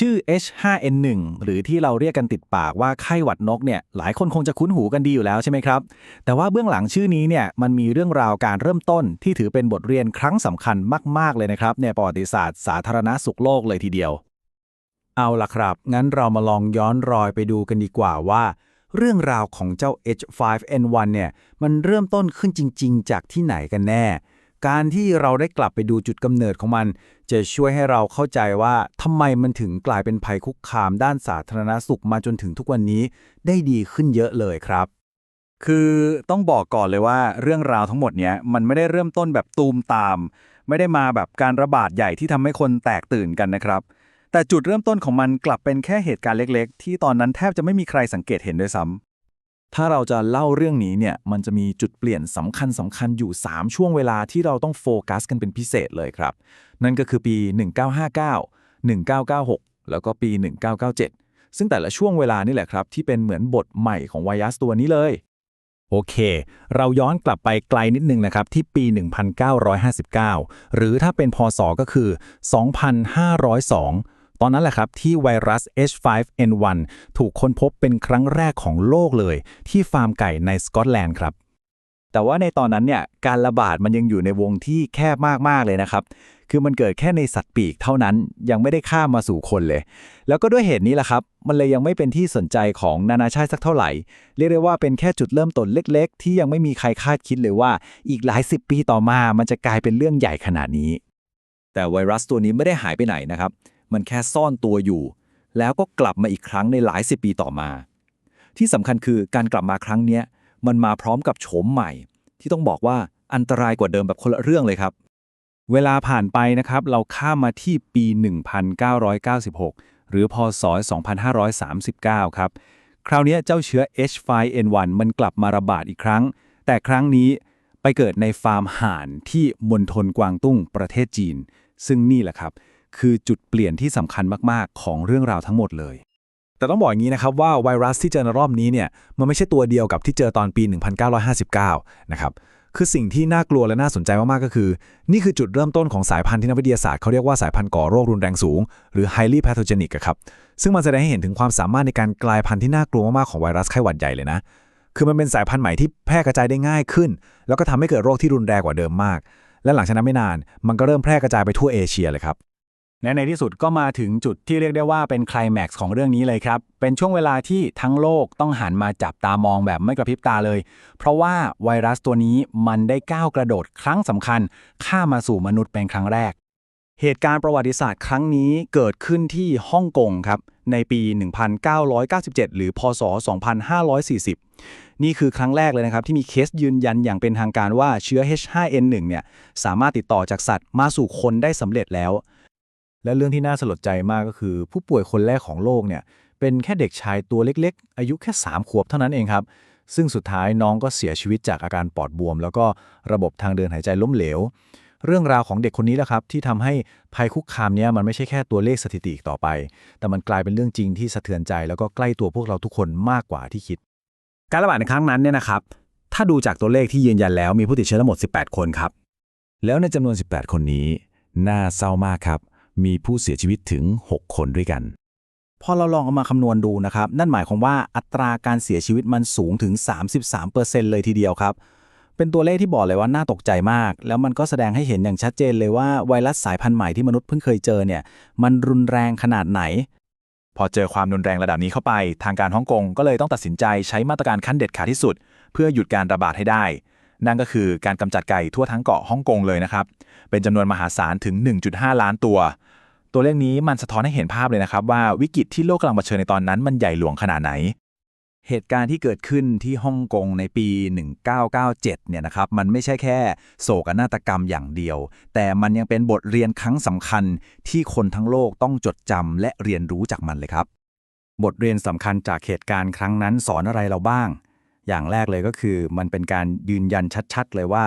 ชื่อ H5N1 หรือที่เราเรียกกันติดปากว่าไข้หวัดนกเนี่ยหลายคนคงจะคุ้นหูกันดีอยู่แล้วใช่ไหมครับ แต่ว่าเบื้องหลังชื่อนี้เนี่ยมันมีเรื่องราวการเริ่มต้นที่ถือเป็นบทเรียนครั้งสำคัญมากๆเลยนะครับ ในประวัติศาสตร์สาธารณสุขโลกเลยทีเดียว เอาล่ะครับ งั้นเรามาลองย้อนรอยไปดูกันดีกว่าว่า เรื่องราวของเจ้า H5N1 เนี่ยมันเริ่มต้นขึ้นจริง ๆ จากที่ไหนกันแน่ การที่เราได้กลับไปดูจุดกำเนิดของมัน จะช่วยให้เราเข้าใจว่าทำไมมันถึงกลายเป็นภัยคุกคามด้านสาธารณสุขมาจนถึงทุกวันนี้ได้ดีขึ้นเยอะเลยครับ คือต้องบอกก่อนเลยว่าเรื่องราวทั้งหมดเนี้ยมันไม่ได้เริ่มต้นแบบตูมตาม ไม่ได้มาแบบการระบาดใหญ่ที่ทำให้คนแตกตื่นกันนะครับ แต่จุดเริ่มต้นของมันกลับเป็นแค่เหตุการณ์เล็ก ๆ ที่ตอนนั้นแทบจะไม่มีใครสังเกตเห็นด้วยซ้ำ ถ้าเราจะเล่าเรื่องนี้เนี่ยมันจะมีจุดเปลี่ยนสำคัญสำคัญอยู่ 3 ช่วงเวลาที่เราต้องโฟกัสกันเป็นพิเศษเลยครับ นั่นก็คือปี 1959 1996 แล้วก็ปี 1997 ซึ่งแต่ละช่วงเวลานี่แหละครับ ที่เป็นเหมือนบทใหม่ของไวรัสตัวนี้เลย โอเค เราย้อนกลับไปไกลนิดนึงนะครับ ที่ปี 1959 หรือถ้าเป็นพศก็คือ 2502 ตอนนั้นแหละครับที่ไวรัส H5N1 ถูกค้นพบเป็นครั้งแรกของโลกเลย ที่ฟาร์มไก่ในสกอตแลนด์ครับ แต่ว่าในตอนนั้นเนี่ยการระบาดมันยังอยู่ในวงที่แคบมากๆเลยนะครับ คือมันเกิดแค่ในสัตว์ปีกเท่านั้นยังไม่ได้ข้ามมาสู่คนเลย แล้วก็ด้วยเหตุนี้แหละครับ มันเลยยังไม่เป็นที่สนใจของนานาชาติสักเท่าไหร่ เรียกได้ว่าเป็นแค่จุดเริ่มต้นเล็ก ๆ ที่ยังไม่มีใครคาดคิดเลยว่า อีกหลายสิบปีต่อมามันจะกลายเป็นเรื่องใหญ่ขนาดนี้ แต่ไวรัสตัวนี้ไม่ได้หายไปไหนนะครับ มันแค่ซ่อนตัวอยู่ แล้วก็กลับมาอีกครั้งในหลายสิบปีต่อมา ที่สำคัญคือการกลับมาครั้งเนี้มันมาพร้อมกับโฉมใหม่ ที่ต้องบอกว่าอันตรายกว่าเดิมแบบคนละเรื่องเลยครับ เวลาผ่านไปนะครับ เราข้ามมาที่ปี 1996 หรือพศ 2539 ครับ คราวนี้เจ้าเชื้อ H5N1 มันกลับมาระบาดอีกครั้ง แต่ครั้งนี้ไปเกิดในฟาร์มห่านที่มณฑลกวางตุ้งประเทศจีน ซึ่งนี่แหละครับ คือจุดเปลี่ยนที่สำคัญมากๆ ของเรื่องราวทั้งหมดเลย แต่ต้องบอกอย่างนี้นะครับว่าไวรัสที่เจอในรอบนี้เนี่ยมันไม่ใช่ตัวเดียวกับที่เจอตอนปี 1959 นะครับคือสิ่งที่น่ากลัวและน่าสนใจมากๆ ก็คือ นี่คือจุดเริ่มต้นของสายพันธุ์ที่นักวิทยาศาสตร์เขาเรียกว่าสายพันธุ์ก่อโรครุนแรงสูง หรือ highly pathogenic ครับ ซึ่งมันแสดงให้เห็นถึงความสามารถในการกลายพันธุ์ที่น่ากลัวมากๆ ของไวรัสไข้หวัดใหญ่เลยนะ คือมันเป็นสายพันธุ์ใหม่ที่แพร่กระจายได้ง่ายขึ้น แล้วก็ทำให้เกิดโรคที่รุนแรงกว่าเดิมมาก และหลังจากนั้นไม่นาน มันก็เริ่มแพร่กระจายไปทั่วเอเชียเลยครับ และในที่สุดก็มาถึงจุดที่เรียกได้ว่าเป็นคลแม็กซ์ของเรื่องนี้เลยครับ เป็นช่วงเวลาที่ทั้งโลกต้องหันมาจับตามองแบบไม่กระพริบตาเลย เพราะว่าไวรัสตัวนี้มันได้ก้าวกระโดดครั้งสำคัญ ข้ามมาสู่มนุษย์เป็นครั้งแรก เหตุการณ์ประวัติศาสตร์ครั้งนี้เกิดขึ้นที่ฮ่องกงครับ ในปี 1997 หรือ พศ 2540 นี่คือครั้งแรกเลยนะครับ ที่มีเคสยืนยันอย่างเป็นทางการว่าเชื้อ H5N1 เนี่ยสามารถติดต่อจากสัตว์มาสู่คนได้สำเร็จแล้ว และเรื่องที่น่าสลดใจมากก็คือ ผู้ป่วยคนแรกของโลกเนี่ยเป็นแค่เด็กชายตัวเล็กๆ อายุแค่ 3 ขวบเท่านั้นเองครับ ซึ่งสุดท้ายน้องก็เสียชีวิตจากอาการปอดบวม แล้วก็ระบบทางเดินหายใจล้มเหลว เรื่องราวของเด็กคนนี้แหละครับ ที่ทำให้ภัยคุกคามเนี้ยมันไม่ใช่แค่ตัวเลขสถิติอีกต่อไป แต่มันกลายเป็นเรื่องจริงที่สะเทือนใจ แล้วก็ใกล้ตัวพวกเราทุกคนมากกว่าที่คิด การระบาดในครั้งนั้นเนี่ยนะครับ ถ้าดูจากตัวเลขที่ยืนยันแล้วมีผู้ติดเชื้อทั้งหมด 18 คนครับ แล้วในจำนวน 18 คนนี้น่าเศร้ามากครับ มีผู้เสียชีวิตถึง 6 คนด้วยกัน พอเราลองเอามาคำนวณดูนะครับ นั่นหมายความว่าอัตราการเสียชีวิตมันสูงถึง 33%เลยทีเดียวครับ เป็นตัวเลขที่บอกเลยว่าน่าตกใจมาก แล้วมันก็แสดงให้เห็นอย่างชัดเจนเลยว่าไวรัสสายพันธุ์ใหม่ที่มนุษย์เพิ่งเคยเจอเนี่ยมันรุนแรงขนาดไหนพอเจอความรุนแรงระดับนี้เข้าไป ทางการฮ่องกงก็เลยต้องตัดสินใจใช้มาตรการขั้นเด็ดขาดที่สุด เพื่อหยุดการระบาดให้ได้ นั่นก็คือการกำจัดไก่ทั่วทั้งเกาะฮ่องกงเลยนะครับ เป็นจำนวนมหาศาลถึง 1.5 ล้านตัว ตัวเลขนี้มันสะท้อนให้เห็นภาพเลยนะครับ ว่าวิกฤตที่โลกกำลังเผชิญในตอนนั้นมันใหญ่หลวงขนาดไหน เหตุการณ์ที่เกิดขึ้นที่ฮ่องกงในปี 1997 เนี่ยนะครับ มันไม่ใช่แค่โศกนาฏกรรมอย่างเดียว แต่มันยังเป็นบทเรียนครั้งสำคัญที่คนทั้งโลกต้องจดจำและเรียนรู้จากมันเลยครับ บทเรียนสำคัญจากเหตุการณ์ครั้งนั้นสอนอะไรเราบ้าง อย่างแรกเลยก็คือมันเป็นการยืนยันชัดๆ เลยว่า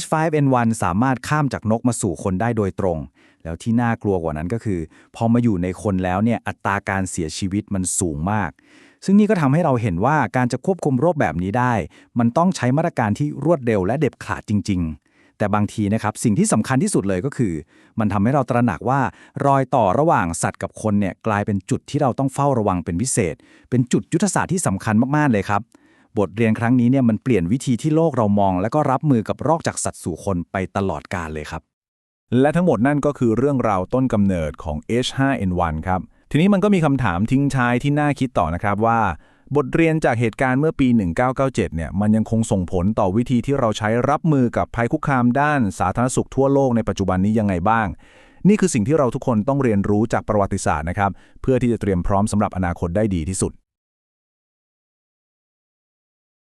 H5N1 สามารถข้ามจากนกมาสู่คนได้โดยตรง แล้วที่น่ากลัวกว่านั้นก็คือ พอมาอยู่ในคนแล้วเนี่ยอัตราการเสียชีวิตมันสูงมาก ซึ่งนี่ก็ทำให้เราเห็นว่าการจะควบคุมโรคแบบนี้ได้ มันต้องใช้มาตรการที่รวดเร็วและเด็ดขาดจริง ๆแต่บางทีนะครับสิ่งที่สำคัญที่สุดเลยก็คือ มันทำให้เราตระหนักว่า รอยต่อระหว่างสัตว์กับคนเนี่ยกลายเป็นจุดที่เราต้องเฝ้าระวังเป็นพิเศษ เป็นจุดยุทธศาสตร์ที่สำคัญมากๆเลยครับ บทเรียนครั้งนี้เนี่ยมันเปลี่ยนวิธีที่โลกเรามอง และก็รับมือกับโรคจากสัตว์สู่คนไปตลอดกาลเลยครับ และทั้งหมดนั่นก็คือเรื่องราวต้นกำเนิดของ H5N1 ครับทีนี้มันก็มีคำถามทิ้งท้ายที่น่าคิดต่อนะครับว่า บทเรียนจากเหตุการณ์เมื่อปี 1997 เนี่ยมันยังคงส่งผลต่อวิธีที่เราใช้รับมือกับภัยคุกคามด้านสาธารณสุขทั่วโลกในปัจจุบันนี้ยังไงบ้าง นี่คือสิ่งที่เราทุกคนต้องเรียนรู้จากประวัติศาสตร์นะครับเพื่อที่จะเตรียมพร้อมสำหรับอนาคตได้ดีที่สุด